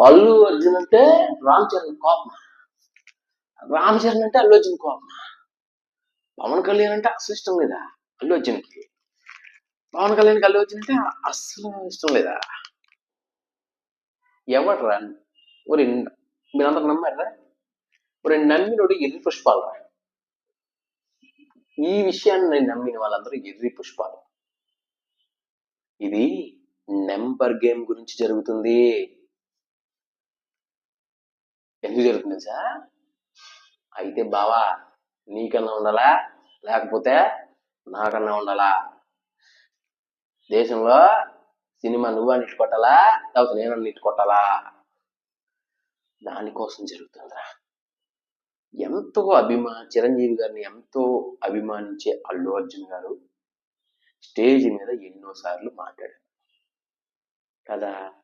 అల్లు అర్జున్ అంటే రామ్ చరణ్ కోపం. రామ్ చరణ్ అంటే అల్లు అర్జున్ కోపం. పవన్ కళ్యాణ్ అంటే అసలు ఇష్టం లేదా అల్లు అర్జున్కి? పవన్ కళ్యాణ్కి అల్లు అర్జున్ అంటే అస్సలు ఇష్టం లేదా? ఎవడరా ఒరి మీరందరూ నమ్మారా? ఒరి నమ్మినోడు ఎర్రి పుష్పాలు రా. ఈ విషయాన్ని నేను నమ్మిన వాళ్ళందరూ ఎర్రి పుష్పాలు. ఇది నెంబర్ గేమ్ గురించి జరుగుతుంది. ఎందుకు జరుగుతుంది సార్ అయితే బావా నీకన్నా ఉండాలా? లేకపోతే నాకన్నా ఉండాలా? దేశంలో సినిమా నువ్వు అన్నిటి కొట్టాలా? లేకపోతే నేను అన్నిటి కొట్టాలా? దానికోసం జరుగుతుందిరా. ఎంతో అభిమా చిరంజీవి గారిని ఎంతో అభిమానించే అల్లు అర్జున్ గారు స్టేజ్ మీద ఎన్నోసార్లు మాట్లాడారు. కదా?